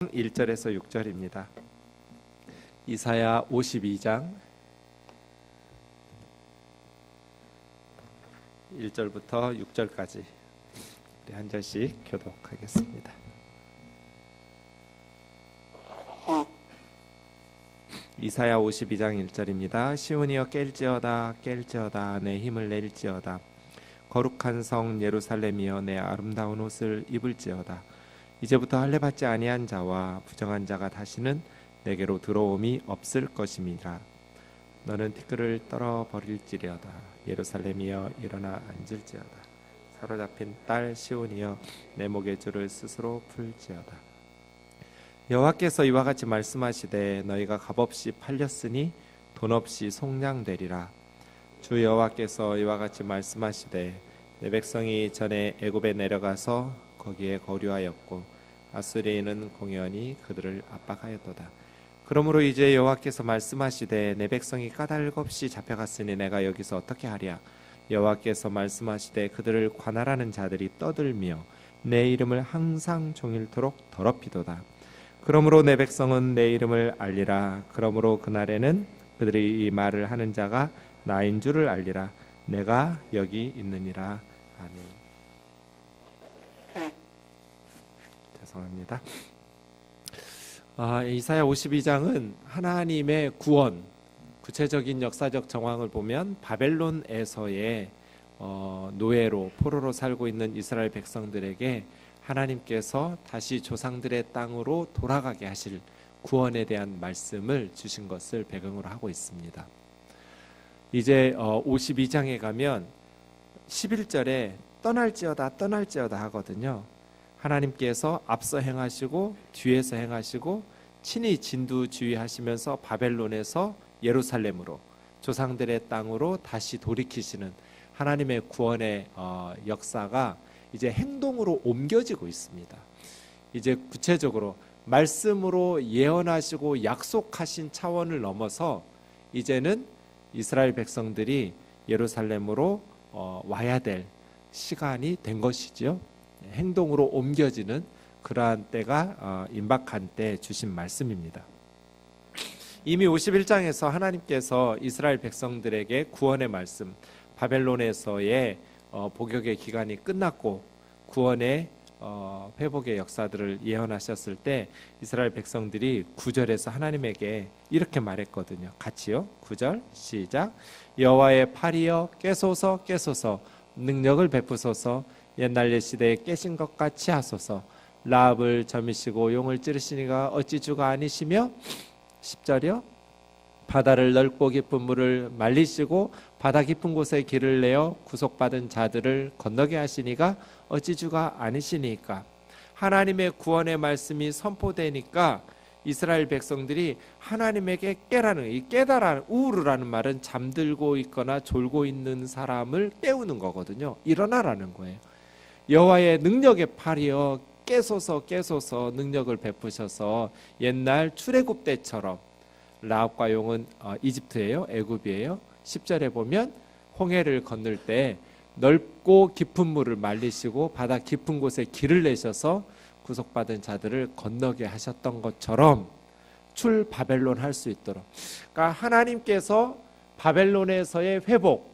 1절에서 6절입니다. 이사야 52장 1절부터 6절까지 우리 한 절씩 교독하겠습니다. 이사야 52장 1절입니다. 시온이여 깰지어다 깰지어다 내 힘을 낼지어다 거룩한 성 예루살렘이여 내 아름다운 옷을 입을지어다 이제부터 할례 받지 아니한 자와 부정한 자가 다시는 내게로 들어옴이 없을 것임이라. 너는 티끌을 떨어 버릴지려다. 예루살렘이여 일어나 앉을지어다. 사로잡힌 딸 시온이여 내 목의 줄을 스스로 풀지어다. 여호와께서 이와 같이 말씀하시되 너희가 값없이 팔렸으니 돈 없이 속량되리라. 주 여호와께서 이와 같이 말씀하시되 내 백성이 전에 애굽에 내려가서 거기에 거류하였고 아수리인은 공연히 그들을 압박하였도다. 그러므로 이제 여호와께서 말씀하시되 내 백성이 까닭 없이 잡혀갔으니 내가 여기서 어떻게 하랴 여호와께서 말씀하시되 그들을 관할하는 자들이 떠들며 내 이름을 항상 종일토록 더럽히도다. 그러므로 내 백성은 내 이름을 알리라. 그러므로 그날에는 그들이 이 말을 하는 자가 나인 줄을 알리라. 내가 여기 있느니라. 아멘. 죄송합니다. 아, 이사야 52장은 하나님의 구원, 구체적인 역사적 정황을 보면 바벨론에서의 어, 노예로 포로로 살고 있는 이스라엘 백성들에게 하나님께서 다시 조상들의 땅으로 돌아가게 하실 구원에 대한 말씀을 주신 것을 배경으로 하고 있습니다. 이제 어, 52장에 가면 11절에 떠날지어다 떠날지어다 하거든요. 하나님께서 앞서 행하시고 뒤에서 행하시고 친히 진두 지휘하시면서 바벨론에서 예루살렘으로 조상들의 땅으로 다시 돌이키시는 하나님의 구원의 어, 역사가 이제 행동으로 옮겨지고 있습니다. 이제 구체적으로 말씀으로 예언하시고 약속하신 차원을 넘어서 이제는 이스라엘 백성들이 예루살렘으로 어, 와야 될 시간이 된 것이죠. 행동으로 옮겨지는 그러한 때가 어, 임박한 때 주신 말씀입니다. 이미 51장에서 하나님께서 이스라엘 백성들에게 구원의 말씀, 바벨론에서의 어, 복역의 기간이 끝났고 구원의 어, 회복의 역사들을 예언하셨을 때 이스라엘 백성들이 구절에서 하나님에게 이렇게 말했거든요. 같이요. 구절 시작. 여호와의 팔이여 깨소서 깨소서 능력을 베푸소서 옛날 옛 시대에 깨신 것 같이 하소서 라합을 점이시고 용을 찌르시니가 어찌 주가 아니시며 10절이요. 바다를 넓고 깊은 물을 말리시고 바다 깊은 곳에 길을 내어 구속받은 자들을 건너게 하시니가 어찌 주가 아니시니까 하나님의 구원의 말씀이 선포되니까 이스라엘 백성들이 하나님에게 깨라는 이 깨달아 우르라는 말은 잠들고 있거나 졸고 있는 사람을 깨우는 거거든요. 일어나라는 거예요. 여호와의 능력의 팔이여 깨소서 깨소서 능력을 베푸셔서 옛날 출애굽 때처럼 라합과 용은 어, 이집트예요. 애굽이에요. 10절에 보면 홍해를 건널 때 넓고 깊은 물을 말리시고 바다 깊은 곳에 길을 내셔서 구속받은 자들을 건너게 하셨던 것처럼 출 바벨론 할 수 있도록 그러니까 하나님께서 바벨론에서의 회복,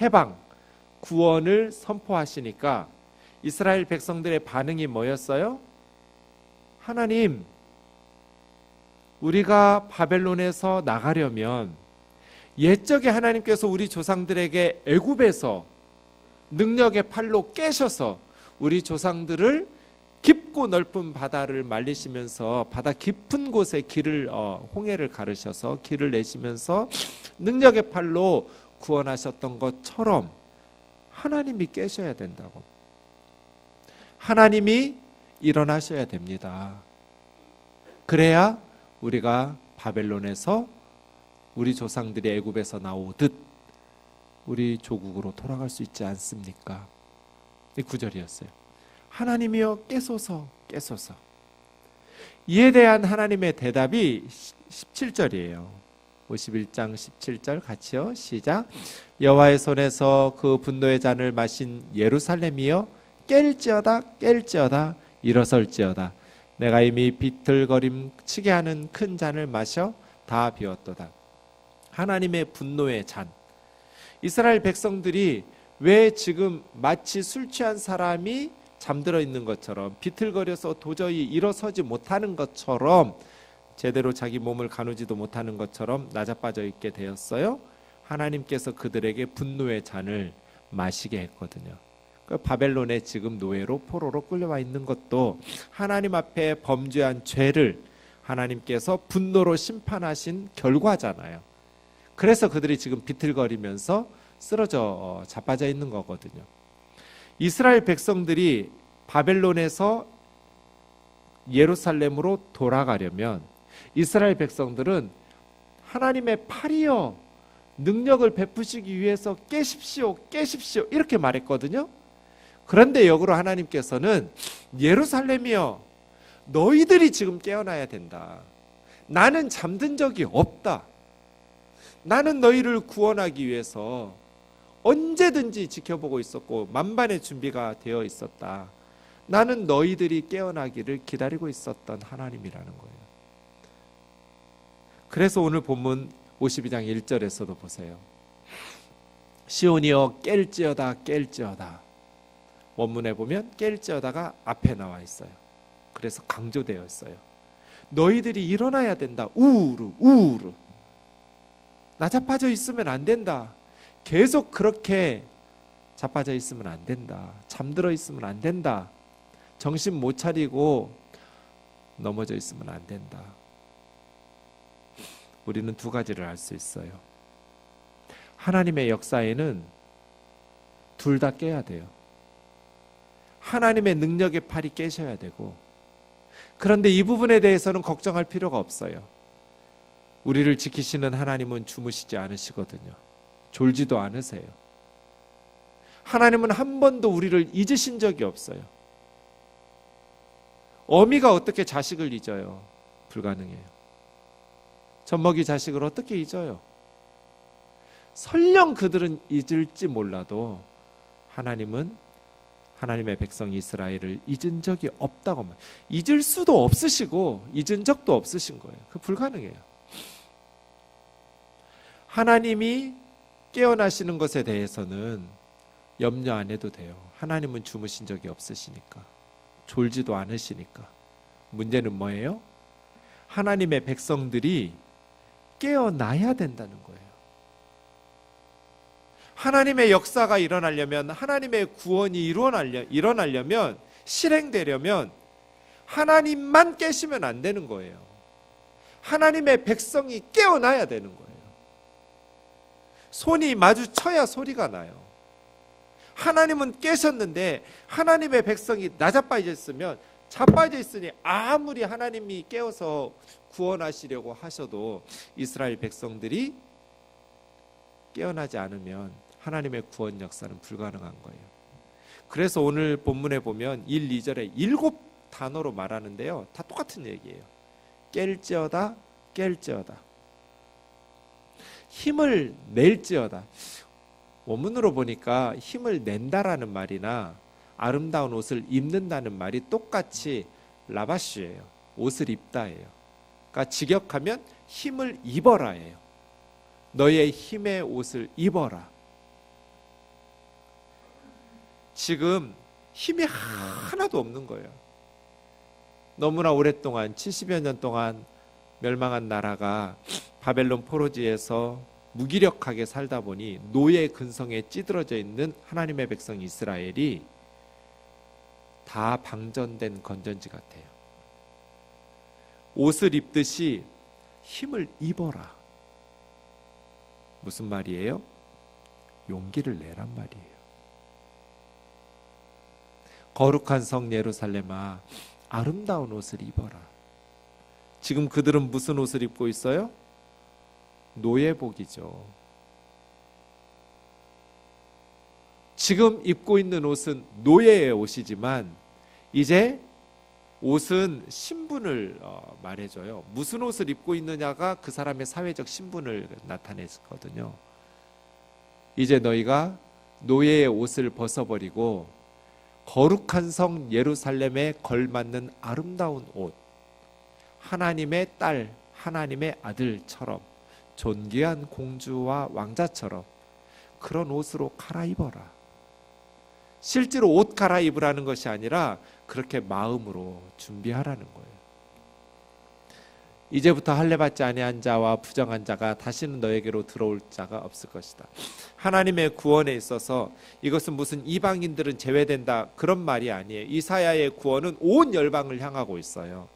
해방, 구원을 선포하시니까 이스라엘 백성들의 반응이 뭐였어요? 하나님 우리가 바벨론에서 나가려면 옛적에 하나님께서 우리 조상들에게 애굽에서 능력의 팔로 깨셔서 우리 조상들을 깊고 넓은 바다를 말리시면서 바다 깊은 곳에 길을 어, 홍해를 가르셔서 길을 내시면서 능력의 팔로 구원하셨던 것처럼 하나님이 깨셔야 된다고. 하나님이 일어나셔야 됩니다. 그래야 우리가 바벨론에서 우리 조상들이 애굽에서 나오듯 우리 조국으로 돌아갈 수 있지 않습니까? 이 구절이었어요. 하나님이여 깨소서 깨소서. 이에 대한 하나님의 대답이 17절이에요. 51장 17절 같이요. 시작. 여호와의 손에서 그 분노의 잔을 마신 예루살렘이여 깰지어다 깰지어다 일어설지어다 내가 이미 비틀거림 치게 하는 큰 잔을 마셔 다 비웠도다. 하나님의 분노의 잔. 이스라엘 백성들이 왜 지금 마치 술 취한 사람이 잠들어 있는 것처럼 비틀거려서 도저히 일어서지 못하는 것처럼 제대로 자기 몸을 가누지도 못하는 것처럼 낮아빠져 있게 되었어요. 하나님께서 그들에게 분노의 잔을 마시게 했거든요. 그 바벨론에 지금 노예로 포로로 끌려와 있는 것도 하나님 앞에 범죄한 죄를 하나님께서 분노로 심판하신 결과잖아요. 그래서 그들이 지금 비틀거리면서 쓰러져 어, 자빠져 있는 거거든요. 이스라엘 백성들이 바벨론에서 예루살렘으로 돌아가려면 이스라엘 백성들은 하나님의 팔이여 능력을 베푸시기 위해서 깨십시오, 깨십시오 이렇게 말했거든요. 그런데 역으로 하나님께서는 예루살렘이여 너희들이 지금 깨어나야 된다. 나는 잠든 적이 없다. 나는 너희를 구원하기 위해서 언제든지 지켜보고 있었고 만반의 준비가 되어 있었다. 나는 너희들이 깨어나기를 기다리고 있었던 하나님이라는 거예요. 그래서 오늘 본문 52장 1절에서도 보세요. 시온이여 깰지어다 깰지어다. 원문에 보면 깰지어다가 앞에 나와 있어요. 그래서 강조되어 있어요. 너희들이 일어나야 된다. 우르 우르. 나자빠져 있으면 안 된다. 계속 그렇게 자빠져 있으면 안 된다. 잠들어 있으면 안 된다. 정신 못 차리고 넘어져 있으면 안 된다. 우리는 두 가지를 알 수 있어요. 하나님의 역사에는 둘 다 깨야 돼요. 하나님의 능력의 팔이 깨셔야 되고, 그런데 이 부분에 대해서는 걱정할 필요가 없어요. 우리를 지키시는 하나님은 주무시지 않으시거든요. 졸지도 않으세요. 하나님은 한 번도 우리를 잊으신 적이 없어요. 어미가 어떻게 자식을 잊어요? 불가능해요. 젖먹이 자식을 어떻게 잊어요? 설령 그들은 잊을지 몰라도 하나님은 하나님의 백성 이스라엘을 잊은 적이 없다고 말. 잊을 수도 없으시고 잊은 적도 없으신 거예요. 그 불가능해요. 하나님이 깨어나시는 것에 대해서는 염려 안 해도 돼요. 하나님은 주무신 적이 없으시니까. 졸지도 않으시니까. 문제는 뭐예요? 하나님의 백성들이 깨어나야 된다는 거예요. 하나님의 역사가 일어나려면 하나님의 구원이 일어나려, 일어나려면 실행되려면 하나님만 깨시면 안 되는 거예요. 하나님의 백성이 깨어나야 되는 거예요. 손이 마주쳐야 소리가 나요. 하나님은 깨셨는데 하나님의 백성이 나자빠져 있으면 자빠져 있으니 아무리 하나님이 깨워서 구원하시려고 하셔도 이스라엘 백성들이 깨어나지 않으면 하나님의 구원 역사는 불가능한 거예요. 그래서 오늘 본문에 보면 1, 2절에 일곱 단어로 말하는데요. 다 똑같은 얘기예요. 깰지어다, 깰지어다. 힘을 낼지어다. 원문으로 보니까 힘을 낸다라는 말이나 아름다운 옷을 입는다는 말이 똑같이 라바쉬예요. 옷을 입다예요. 그러니까 직역하면 힘을 입어라예요. 너의 힘의 옷을 입어라. 지금 힘이 하나도 없는 거예요. 너무나 오랫동안 70여 년 동안 멸망한 나라가 바벨론 포로지에서 무기력하게 살다 보니 노예 근성에 찌들어져 있는 하나님의 백성 이스라엘이 다 방전된 건전지 같아요. 옷을 입듯이 힘을 입어라. 무슨 말이에요? 용기를 내란 말이에요. 거룩한 성 예루살렘아, 아름다운 옷을 입어라. 지금 그들은 무슨 옷을 입고 있어요? 노예복이죠. 지금 입고 있는 옷은 노예의 옷이지만 이제 옷은 신분을 어, 말해줘요. 무슨 옷을 입고 있느냐가 그 사람의 사회적 신분을 나타내거든요. 이제 너희가 노예의 옷을 벗어버리고 거룩한 성 예루살렘에 걸맞는 아름다운 옷, 하나님의 딸, 하나님의 아들처럼 존귀한 공주와 왕자처럼 그런 옷으로 갈아입어라. 실제로 옷 갈아입으라는 것이 아니라 그렇게 마음으로 준비하라는 거예요. 이제부터 할례 받지 아니한 자와 부정한 자가 다시는 너에게로 들어올 자가 없을 것이다. 하나님의 구원에 있어서 이것은 무슨 이방인들은 제외된다 그런 말이 아니에요. 이사야의 구원은 온 열방을 향하고 있어요.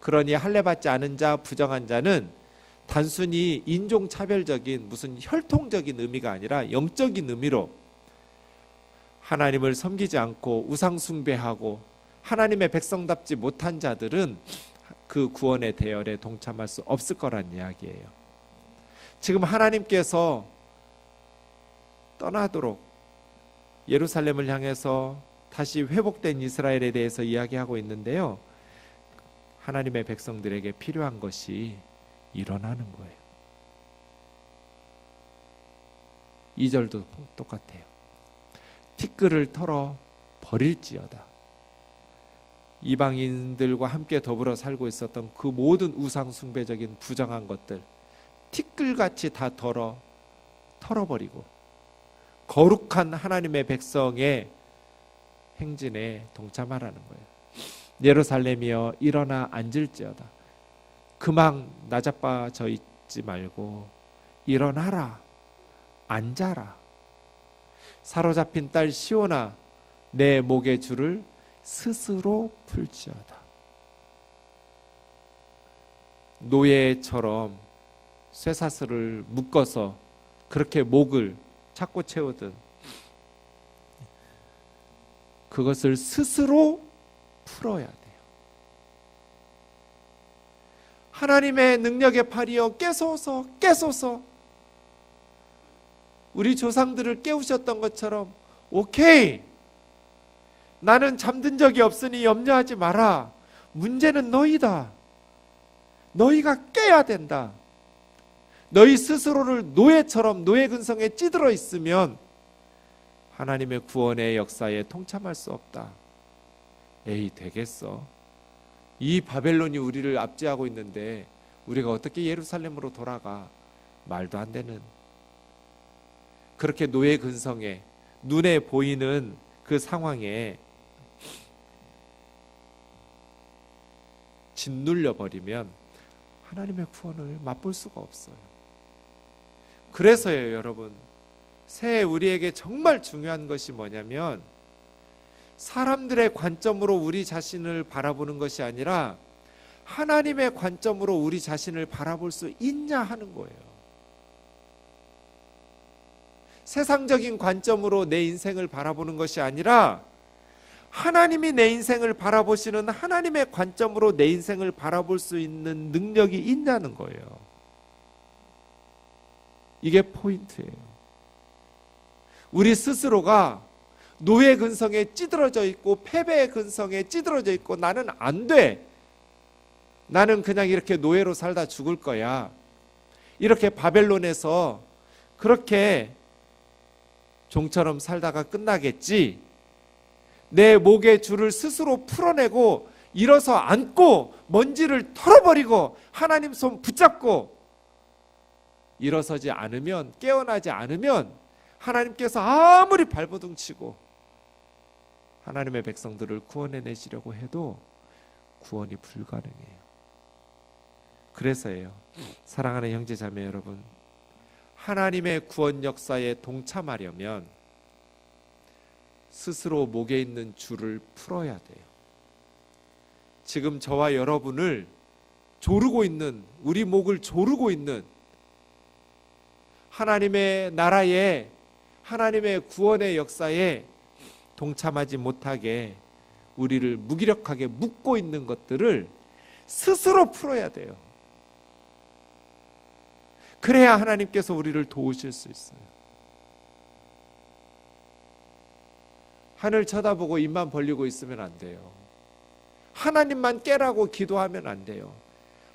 그러니 할례 받지 않은 자, 부정한 자는 단순히 인종 차별적인 무슨 혈통적인 의미가 아니라 영적인 의미로 하나님을 섬기지 않고 우상 숭배하고 하나님의 백성답지 못한 자들은 그 구원의 대열에 동참할 수 없을 거란 이야기예요. 지금 하나님께서 떠나도록 예루살렘을 향해서 다시 회복된 이스라엘에 대해서 이야기하고 있는데요. 하나님의 백성들에게 필요한 것이 일어나는 거예요. 2절도 똑같아요. 티끌을 털어 버릴지어다. 이방인들과 함께 더불어 살고 있었던 그 모든 우상 숭배적인 부정한 것들 티끌같이 다 털어 털어버리고 거룩한 하나님의 백성의 행진에 동참하라는 거예요. 예루살렘이여 일어나 앉을지어다. 그만 나자빠져 있지 말고 일어나라. 앉아라. 사로잡힌 딸 시오나 내 목의 줄을 스스로 풀지어다. 노예처럼 쇠사슬을 묶어서 그렇게 목을 찾고 채우든 그것을 스스로 풀어야 돼요. 하나님의 능력의 팔이여 깨소서 깨소서 우리 조상들을 깨우셨던 것처럼 오케이 나는 잠든 적이 없으니 염려하지 마라. 문제는 너희다. 너희가 깨야 된다. 너희 스스로를 노예처럼 노예 근성에 찌들어 있으면 하나님의 구원의 역사에 통참할 수 없다. 에이 되겠어. 이 바벨론이 우리를 압제하고 있는데 우리가 어떻게 예루살렘으로 돌아가? 말도 안 되는. 그렇게 노예 근성에 눈에 보이는 그 상황에 짓눌려 버리면 하나님의 구원을 맛볼 수가 없어요. 그래서요, 여러분. 새해 우리에게 정말 중요한 것이 뭐냐면 사람들의 관점으로 우리 자신을 바라보는 것이 아니라 하나님의 관점으로 우리 자신을 바라볼 수 있냐 하는 거예요. 세상적인 관점으로 내 인생을 바라보는 것이 아니라 하나님이 내 인생을 바라보시는 하나님의 관점으로 내 인생을 바라볼 수 있는 능력이 있냐는 거예요. 이게 포인트예요. 우리 스스로가 노예 근성에 찌들어져 있고 패배의 근성에 찌들어져 있고 나는 안 돼. 나는 그냥 이렇게 노예로 살다 죽을 거야. 이렇게 바벨론에서 그렇게 종처럼 살다가 끝나겠지. 내 목의 줄을 스스로 풀어내고 일어서 앉고 먼지를 털어버리고 하나님 손 붙잡고 일어서지 않으면 깨어나지 않으면 하나님께서 아무리 발버둥 치고 하나님의 백성들을 구원해 내시려고 해도 구원이 불가능해요. 그래서예요. 사랑하는 형제 자매 여러분. 하나님의 구원 역사에 동참하려면 스스로 목에 있는 줄을 풀어야 돼요. 지금 저와 여러분을 조르고 있는 우리 목을 조르고 있는 하나님의 나라에 하나님의 구원의 역사에 동참하지 못하게 우리를 무기력하게 묶고 있는 것들을 스스로 풀어야 돼요. 그래야 하나님께서 우리를 도우실 수 있어요. 하늘 쳐다보고 입만 벌리고 있으면 안 돼요. 하나님만 깨라고 기도하면 안 돼요.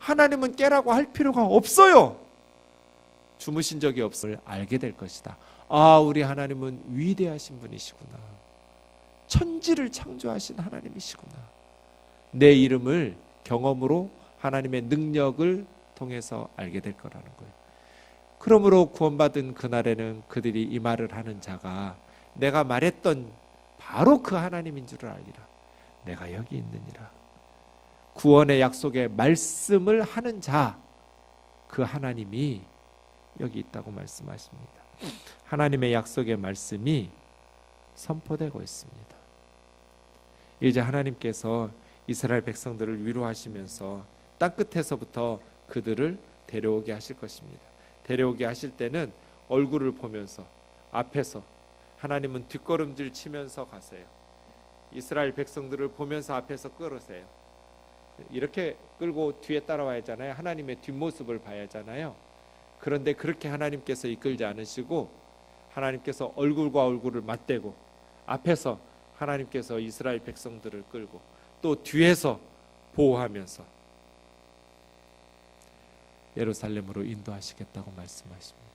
하나님은 깨라고 할 필요가 없어요. 주무신 적이 없을 알게 될 것이다. 아, 우리 하나님은 위대하신 분이시구나. 천지를 창조하신 하나님이시구나. 내 이름을 경험으로 하나님의 능력을 통해서 알게 될 거라는 거예요. 그러므로 구원받은 그날에는 그들이 이 말을 하는 자가 내가 말했던 바로 그 하나님인 줄을 알리라. 내가 여기 있느니라. 구원의 약속의 말씀을 하는 자, 그 하나님이 여기 있다고 말씀하십니다. 하나님의 약속의 말씀이 선포되고 있습니다. 이제 하나님께서 이스라엘 백성들을 위로하시면서 땅 끝에서부터 그들을 데려오게 하실 것입니다. 데려오게 하실 때는 얼굴을 보면서 앞에서 하나님은 뒷걸음질 치면서 가세요. 이스라엘 백성들을 보면서 앞에서 끌으세요. 이렇게 끌고 뒤에 따라와야 하잖아요. 하나님의 뒷모습을 봐야 하잖아요. 그런데 그렇게 하나님께서 이끌지 않으시고 하나님께서 얼굴과 얼굴을 맞대고 앞에서 하나님께서 이스라엘 백성들을 끌고 또 뒤에서 보호하면서 예루살렘으로 인도하시겠다고 말씀하십니다.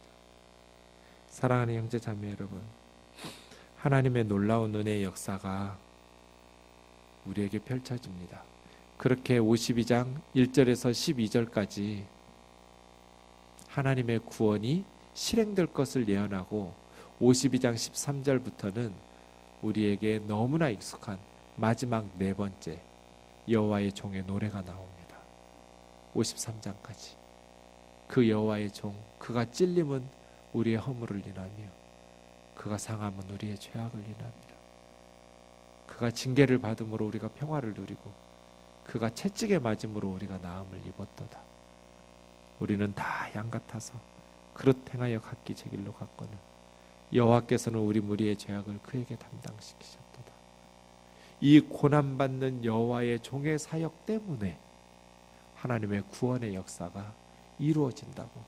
사랑하는 형제 자매 여러분, 하나님의 놀라운 은혜의 역사가 우리에게 펼쳐집니다. 그렇게 52장 1절에서 12절까지 하나님의 구원이 실행될 것을 예언하고 52장 13절부터는 우리에게 너무나 익숙한 마지막 네 번째 여호와의 종의 노래가 나옵니다. 53장까지 그 여호와의 종 그가 찔림은 우리의 허물을 인하며 그가 상함은 우리의 죄악을 인합니다. 그가 징계를 받음으로 우리가 평화를 누리고 그가 채찍에 맞음으로 우리가 나음을 입었도다. 우리는 다 양 같아서 그릇 행하여 각기 제 길로 갔거늘 여호와께서는 우리 무리의 죄악을 그에게 담당시키셨도다. 이 고난 받는 여호와의 종의 사역 때문에 하나님의 구원의 역사가 이루어진다고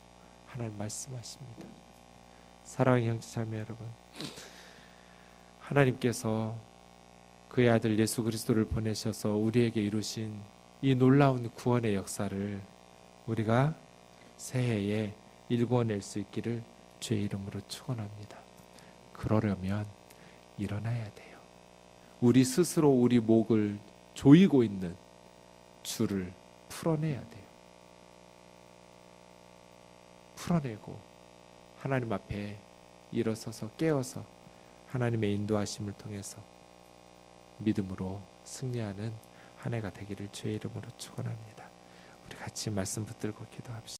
하나님 말씀하십니다. 사랑하는 형제자매 여러분, 하나님께서 그의 아들 예수 그리스도를 보내셔서 우리에게 이루신 이 놀라운 구원의 역사를 우리가 새해에 일궈낼 수 있기를 주의 이름으로 축원합니다. 그러려면 일어나야 돼요. 우리 스스로 우리 목을 조이고 있는 줄을 풀어내야 돼요. 풀어내고 하나님 앞에 일어서서 깨어서 하나님의 인도하심을 통해서 믿음으로 승리하는 한 해가 되기를 주의 이름으로 축원합니다. 우리 같이 말씀 붙들고 기도합시다.